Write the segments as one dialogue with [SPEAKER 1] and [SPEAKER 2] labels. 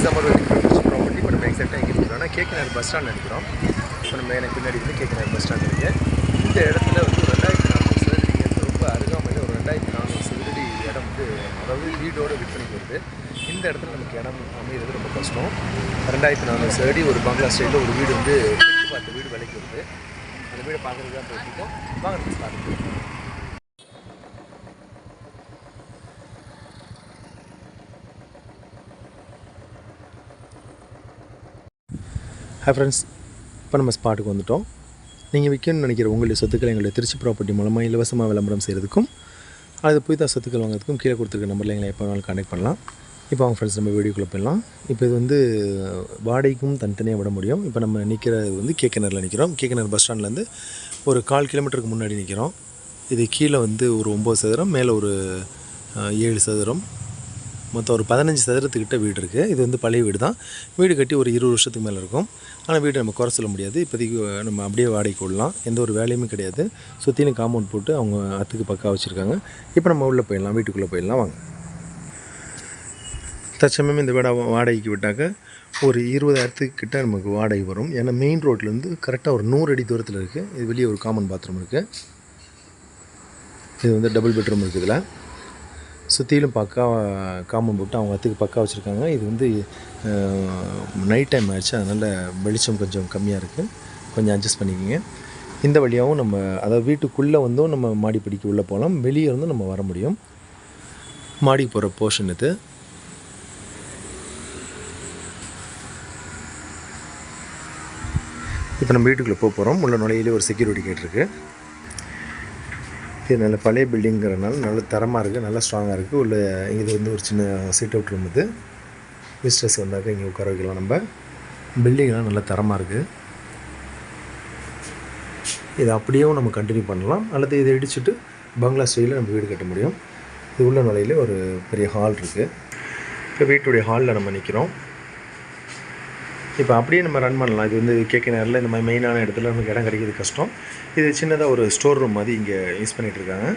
[SPEAKER 1] Friends நம்ம property இப்போ நம்ம எக்ஸாக்டாக எங்கே இருக்கிறோம்னா கேக்கினார் பஸ் ஸ்டாண்ட் இருக்கிறோம் இப்போ நம்ம எனக்கு பின்னாடி வந்து கேக்கினார் பஸ் ஸ்டாண்ட் இருக்குது இந்த இடத்துல வந்து ஒரு ரெண்டாயிரத்தி நானூறு சதுரடி இங்கேருந்து ரொம்ப அருகாமையில் ஒரு ரெண்டாயிரத்தி நானூறு சதுரடி இடம் வந்து அதாவது வீடோடு விற்பனைக்கு வருது. இந்த இடத்துல நமக்கு இடம் அமைகிறது ரொம்ப கஷ்டம். ரெண்டாயிரத்தி நானூறு சதுரடி ஒரு பங்களா ஸ்டைலில் ஒரு வீடு வந்து தெற்கு பார்த்த வீடு விலைக்கு வருது. அந்த வீடை பார்க்குறதுக்கு தான் போயிட்டுருக்கோம் வாங்க நம்ம பார்க்கலாம் ஃப்ரெண்ட்ஸ் இப்போ நம்ம ஸ்பாட்டுக்கு வந்துட்டோம். நீங்கள் விற்கணும்னு நினைக்கிற உங்களுடைய சொத்துக்களை எங்களுடைய திருச்சி ப்ராப்பர்ட்டி மூலமாக இலவசமாக விளம்பரம் செய்கிறதுக்கும் அது புதிதாக சொத்துக்கள் வாங்குறதுக்கும் கீழே கொடுத்துருக்க நம்பரில் எங்களை எப்போ வேணாலும் கான்டெக்ட் பண்ணலாம். இப்போ அவங்க ஃப்ரெண்ட்ஸ் நம்ம வீடியோக்குள்ளே போயிடலாம். இப்போ இது வந்து வாடகைக்கும் தனித்தனியாக விட முடியும். இப்போ நம்ம நிற்கிறது வந்து கேக்கனரில் நிற்கிறோம் கேக்கனர் பஸ் ஸ்டாண்ட்லேருந்து ஒரு கால் கிலோமீட்டருக்கு முன்னாடி நிற்கிறோம் இது கீழே வந்து ஒரு ஒம்பது சதுரம் மேலே ஒரு ஏழு சதுரம். மொத்தம் ஒரு பதினஞ்சு சதுரத்துக்கிட்ட வீடு இருக்குது இது வந்து பழைய வீடு தான் வீடு கட்டி ஒரு இருபது வருஷத்துக்கு மேலே இருக்கும். ஆனால் வீடு நம்ம குறை சொல்ல முடியாது. இப்போதைக்கு நம்ம அப்படியே வாடகைக்கு விடலாம் எந்த ஒரு வேலையுமே கிடையாது. சுற்றிலும் காம்பவுண்ட் போட்டு அவங்க அத்துக்கு பக்கா வச்சுருக்காங்க. இப்போ நம்ம உள்ளே போயிடலாம். வீட்டுக்குள்ளே போயிடலாம். வாங்க. தற்சமயம் இந்த வீடை வாடகைக்கு விட்டாக்க ஒரு இருபதாயிரத்துக்கு கிட்ட நமக்கு வாடகை வரும். ஏன்னா மெயின் ரோட்லேருந்து கரெக்டாக ஒரு நூறு அடி தூரத்தில் இருக்குது இது வெளியே ஒரு காமன் பாத்ரூம் இருக்குது இது வந்து டபுள் பெட்ரூம் இருக்குது இதில். சுற்றிலும் பக்கா காமன் போட்டு அவங்க அத்துக்கு பக்கா வச்சுருக்காங்க. இது வந்து நைட் டைம் ஆயிடுச்சு. அதனால் வெளிச்சம் கொஞ்சம் கம்மியாக இருக்குது கொஞ்சம் அட்ஜஸ்ட் பண்ணிக்கோங்க. இந்த வழியாகவும் நம்ம அதாவது வீட்டுக்குள்ளே வந்தும் நம்ம மாடிப்படிக்கு உள்ளே போகலாம். வெளியே இருந்தும் நம்ம வர முடியும். மாடிக்கு போகிற போர்ஷன் இது. இப்போ நம்ம வீட்டுக்குள்ளே போக போகிறோம் உள்ள நுழையிலே ஒரு செக்யூரிட்டி கேட் இருக்குது இது நல்ல பழைய பில்டிங்கிறனால நல்ல தரமாக இருக்குது நல்லா ஸ்ட்ராங்காக இருக்குது உள்ள இது வந்து ஒரு சின்ன சீட் அவுட் ரூம் இது. விசிட்டர்ஸ் வந்தாக்க இங்கே உட்கார வைக்கலாம் நம்ம. பில்டிங்லாம் நல்ல தரமாக இருக்குது இது அப்படியும் நம்ம கண்டினியூ பண்ணலாம். அல்லது இதை இடிச்சுட்டு பங்களா ஸ்டைலில் நம்ம வீடு கட்ட முடியும். இது உள்ள நிலையில் ஒரு பெரிய ஹால் இருக்குது இப்போ வீட்டுடைய ஹாலில் நம்ம நிற்கிறோம் இப்போ அப்படியே நம்ம ரன் பண்ணலாம். இது வந்து கேட்க நேரில் இந்த மாதிரி மெயினான இடத்துல நமக்கு இடம் கிடைக்கிறது கஷ்டம். இது சின்னதாக ஒரு ஸ்டோர் ரூம் மாதிரி இங்கே யூஸ் பண்ணிகிட்டு இருக்காங்க.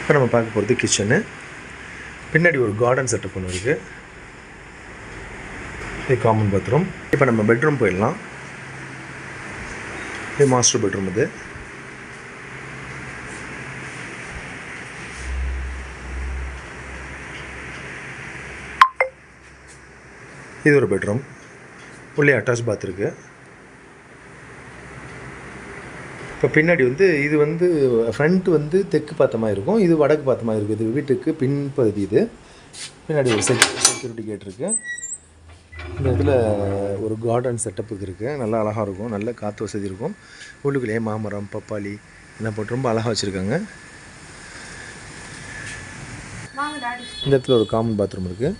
[SPEAKER 1] இப்போ நம்ம பார்க்க போகிறது கிச்சனு பின்னாடி ஒரு கார்டன் செட்டப் ஒன்று இருக்குது இது காமன் பாத்ரூம் இப்போ நம்ம பெட்ரூம் போயிடலாம். இது மாஸ்டர் பெட்ரூம் இது. இது ஒரு பெட்ரூம் உள்ளே அட்டாச் பாத் இருக்குது இப்போ பின்னாடி வந்து இது வந்து ஃப்ரண்ட் வந்து தெற்கு பார்த்த மாதிரி இருக்கும். இது வடக்கு பார்த்த மாதிரி இருக்குது இது வீட்டுக்கு பின்பகுதி இது. பின்னாடி ஒரு செக் செக்யூரிட்டி கேட் இருக்குது இந்த இதில் ஒரு கார்டன் செட்டப்புக்கு இருக்குது நல்லா அழகாக இருக்கும். நல்ல காற்று வசதி இருக்கும். உள்ளுக்குள்ளேயே மாமரம் பப்பாளி இதெல்லாம் போட்டு ரொம்ப அழகாக வச்சுருக்காங்க. இந்த இடத்துல ஒரு காமன் பாத்ரூம் இருக்குது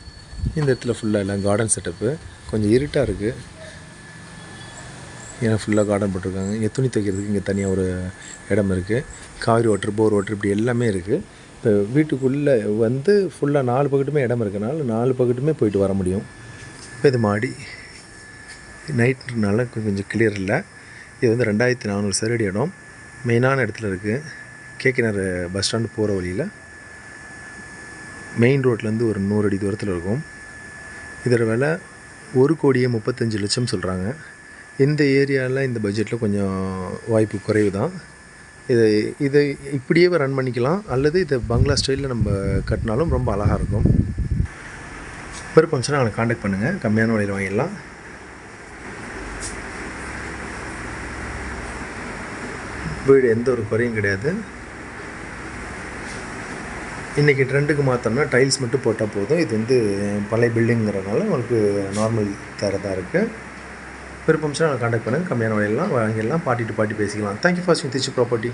[SPEAKER 1] இந்த இடத்துல ஃபுல்லாக எல்லாம் கார்டன் செட்டப்பு கொஞ்சம் இருட்டாக இருக்குது ஏன்னா ஃபுல்லாக கார்டன் போட்டிருக்காங்க. இங்கே துணி தைக்கிறதுக்கு இங்கே தனியாக ஒரு இடம் இருக்குது காவிரி வாட்டர் போர் வாட்டர் இப்படி எல்லாமே இருக்குது இப்போ வீட்டுக்குள்ளே வந்து ஃபுல்லாக நாலு பக்கெட்டுமே இடம் இருக்கனால நாலு பக்கெட்டுமே போயிட்டு வர முடியும். இப்போ இது மாடி. நைட்னால கொஞ்சம் கிளியர் இல்லை. இது வந்து ரெண்டாயிரத்தி நானூறு சரடி இடம். மெயினான இடத்துல இருக்குது கேக்கினார் பஸ் ஸ்டாண்டு போகிற வழியில். மெயின் ரோட்லேருந்து ஒரு நூறு அடி தூரத்தில் இருக்கும். இதோட விலை ஒரு கோடியே முப்பத்தஞ்சு லட்சம் சொல்கிறாங்க இந்த ஏரியாவில் இந்த பட்ஜெட்டில் கொஞ்சம் வாய்ப்பு குறைவு தான் இதை இதை இப்படியே ரன் பண்ணிக்கலாம். அல்லது இதை பங்களா ஸ்டைலில் நம்ம கட்டினாலும் ரொம்ப அழகாக இருக்கும். விருப்பம் இருந்துச்சுன்னா அவனை காண்டாக்ட் பண்ணுங்கள் கம்மியான விலையில் வாங்கிடலாம். வீடு எந்த ஒரு குறையும் கிடையாது. இன்றைக்கி ட்ரெண்டுக்கு மாற்றோம்னா டைல்ஸ் மட்டும் போட்டால் போதும். இது வந்து பழைய பில்டிங்கிறதுனால உங்களுக்கு நார்மல் தரதாக இருக்குது விருப்பம் நான் கான்டாக்ட் பண்ணுங்கள் கம்மியான வழியெல்லாம் வாங்கிடலாம். பாட்டி டு பாட்டி பேசிக்கலாம். தேங்க்யூ ஃபார் வாட்சிங் திருச்சி ப்ராப்பர்ட்டி